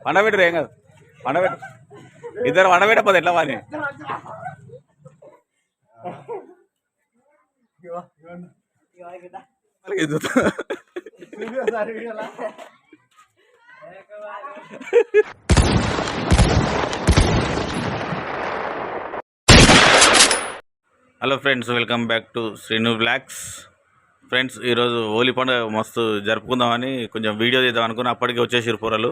వండబెట్టరు ఏం కాదు. పండబెట్టు ఇద్దరు వండబెట్టపోతే ఎట్లా వాని hello friends welcome back to Srinu vlogs friends ఈరోజు హోలీ పండుగ మస్తు జరుపుకుందామని కొంచెం వీడియో తీద్దాం అనుకుని అప్పటికే వచ్చేసారు పొరలు.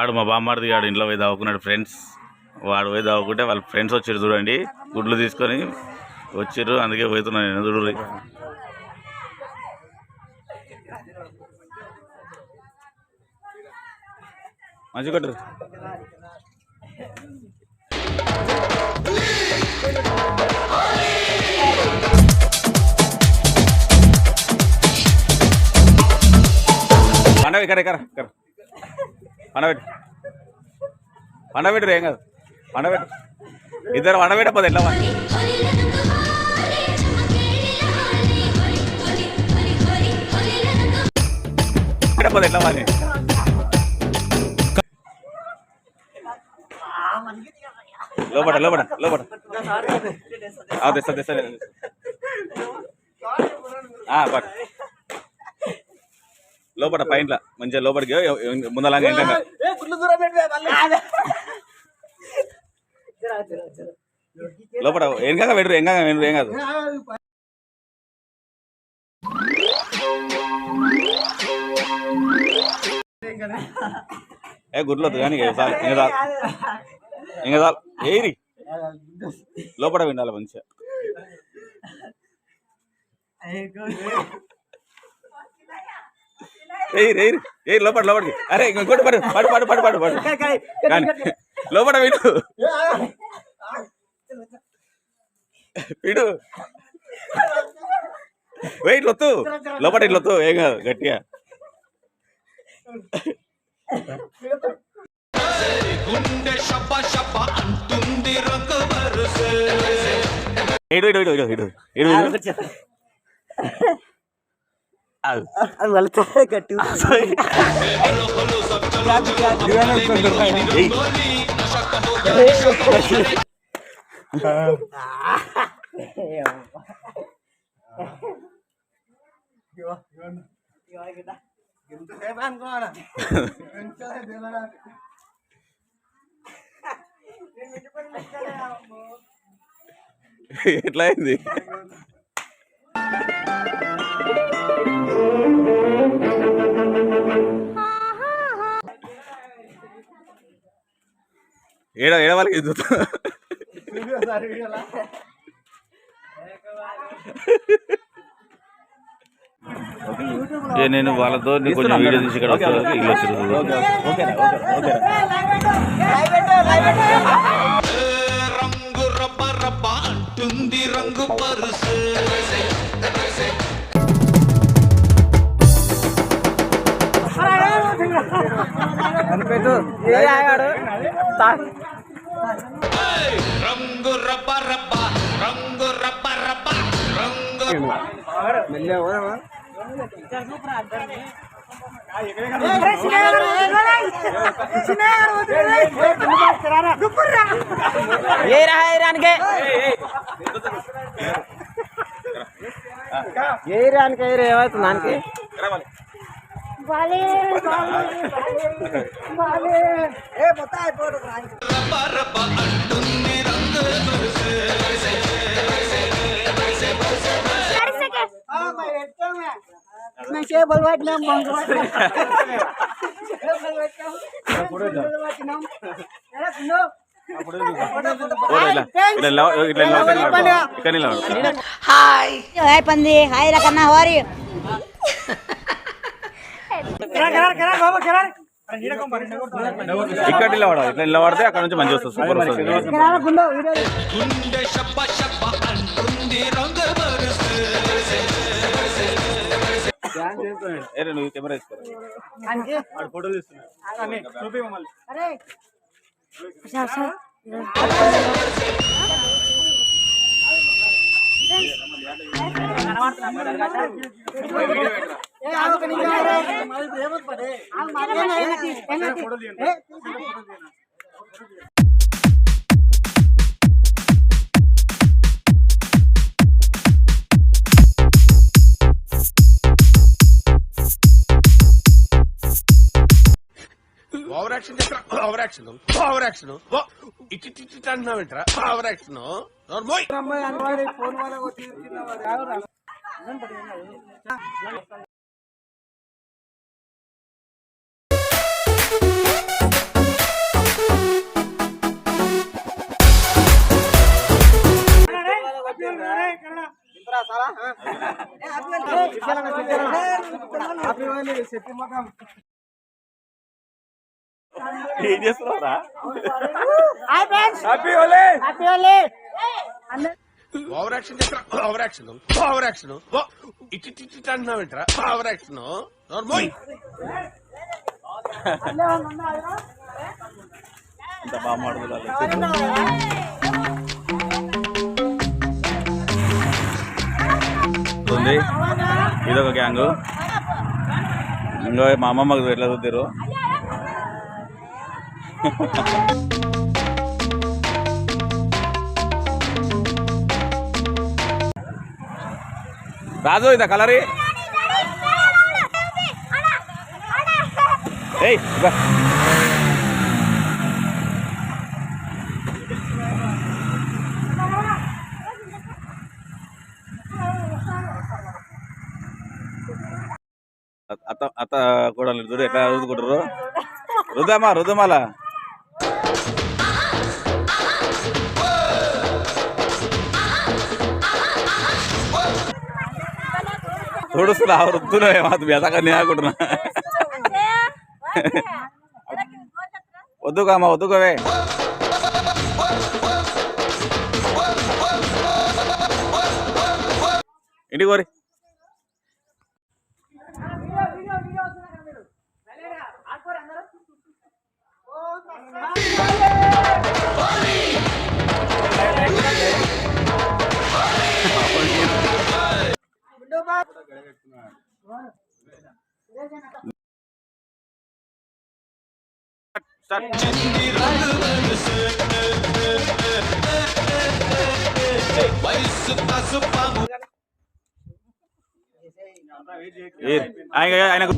ఆడు మా బామ్మాడిది ఆడు ఇంట్లో పోయి దావుకున్నాడు ఫ్రెండ్స్ వాడు పోయి దావుకుంటే వాళ్ళ ఫ్రెండ్స్ వచ్చారు చూడండి. గుడ్లు తీసుకొని వచ్చారు అందుకే పోతున్నాను నేను చూడు మంచి కొట్టరు ఇక్కడ ఇక్కడ ఇక్కడ. పండబెట్టు పండబెట్టరు ఏం కాదు పండబెట్టు ఇద్దరు వండబెట్టపోతే ఎట్లా వాని? పెట్టకపోతే ఎట్లా వాని? లోపట లోపట లోపట ఆ, తెస్తా తెస్తా తెస్తా. లోపల పైంట్ల మంచిగా లోపలికి ముందలాగా ఏంటంటే. లోపల ఏం కాక పెట్టరు ఏం కాక పెట్టరు ఏం కాదు. ఏ గుడ్లు వద్దు కానీ చాలు ఇంకా చాలు. ఇంకా చాలు. ఏరి లోపల వినాలి మంచిగా. లోపల లోపలికి. అరే ఇంకోటి పడు పడు పడు పడు పడు పడు. కానీ లోపల వీడు. వీడు. వెయిట్ లొత్తు. లోపల ఇట్లా వద్దు ఏం కాదు గట్టిగా. గుండె అంటుంది రంగు వరుసే ఇడు ఇడు ఇడు ఇడు ఇడు ఇడు ఇడు ఆగు. అది. వెళ్తే గట్టి ఏయ్. ఎంతసేపు అనుకోవాలా ఎట్లా అయింది? ఏడ ఏడ వాళ్ళకి ఇది చూస్తా. ఏ నేను వాళ్ళతో నీ కొంచెం వీడియో తీసి ఇక్కడ ఇల్లు రంగు రబ్బ రబ్బ అంటుంది రంగు పరుసే. ఏ ఆగాడు రంగు రబ్బ రబ్బ రంగు రబ్బ రబ్బ రంగు మెల్లె పోదామా ఏ రాయరానికే ఏ రానికి? ఏ ఏమవుతుంది దానికి? రబ్బ రబ్బ అంటుంది రంగు వరుసే मैं बोलवाट नाम बोलवाट नाम अरे सुनो ఇట్లా నిలవ- ఇట్లా నిలబడి ఇక్కడ నిలబడు. हाय पंदी हाय रखना हवारी ఇక్కడ ఇలా వాడాలి ఇట్లా ఇలా వాడితే అక్కడ నుంచి మంచి వస్తుంది సూపర్ వస్తుంది నువ్వు కెమెరా తీసుకోవాలి ఓవర్ యాక్షన్ చేస్తా ఓవర్ యాక్షన్. Over action. ఇటు ఇటు అంటున్నావేంట్రా ఓవర్ యాక్షన్. ఫోన్ ఏం చేస్తున్నారా హాయ్ ఫ్రెండ్స్ హ్యాపీ ఓలే హ్యాపీ హోలీ ఓవర్ యాక్షన్ చేస్తా ఓవర్ యాక్షన్ ఓవర్ యాక్షన్ ఇటు ఇటు ఇటు అంటున్నావేంట్రా ఓవర్ యాక్షన్ నోర్మోయ్ ఇంత బాగా మాట్లాడాలి ఉంది. ఇదొక గ్యాంగ్. ఇంకో మా అమ్మమ్మకు ఎట్లా చూద్దరు రాజు ఇదా కలరి ఏయ్ చూడు ఎట్లా రుద్దుకుంటారు? రుద్దమ్మా రుద్దమాల? తుడుస్తున్నా వృత్తులు మాది మెతగా నేనుకుంటున్నా వద్దుకమ్మా వద్దుకోవే ఇంటికి కోరి స్టార్ట్ ఏ, ఆయన ఆయనకు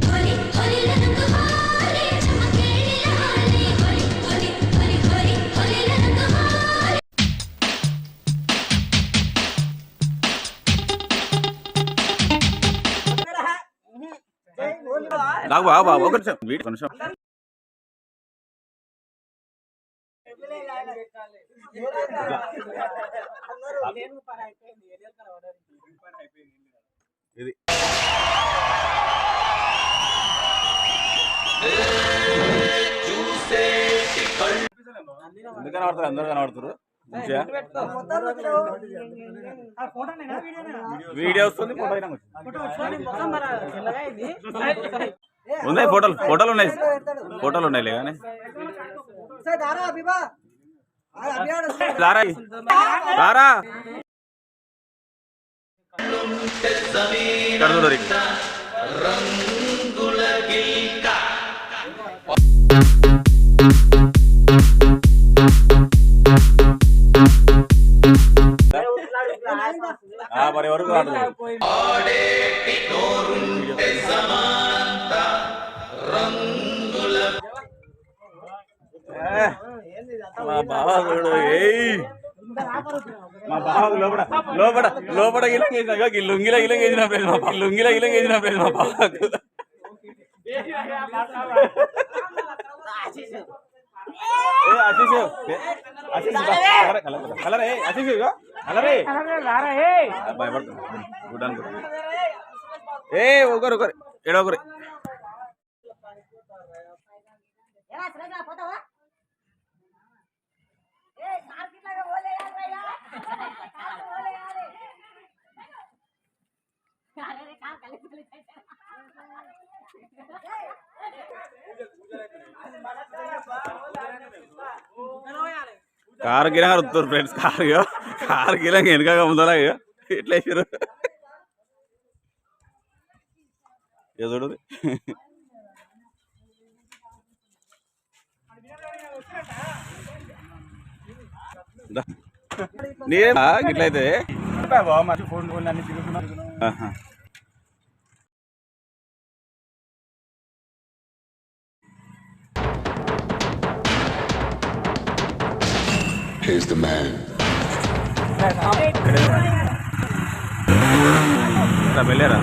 నాకు బాబు బాబు ఒక నిమిషం. వీడి ఒక నిమిషం. ఇది. ఎందుకు కనబడతారు? అందరూ కనబడతారు. వీడియో వస్తుంది ఫోటో. ఉన్నాయి ఫోటోలు ఫోటోలు ఉన్నాయి. ఫోటోలు ఉన్నాయి కానీ. దారా మరి వరకు రాదు మా బావ చూడు మా బావ లోపల లోపల లోపల గిలంగ ఈ లుంగిల గిలంగ వేసిన మా బావ లుంగిల గిలంగ వేసిన మా బావకు ఏ ఆశీష్ ఆశీష్ ఆశీష్ ఇగో భయపడుతుంది ఏ. ఒకరు ఒకరు ఏడో కారు గిరంగా వస్తారు ఫ్రెండ్స్ కారు ఇగో. కారు గిరంగా వెనకగా ఉందా ఇక ఇట్లా వేసారు చూడు దా. నీదేనా ఇట్లయితే ఆహా. Here's the man. ఇట్లా వెళ్ళారా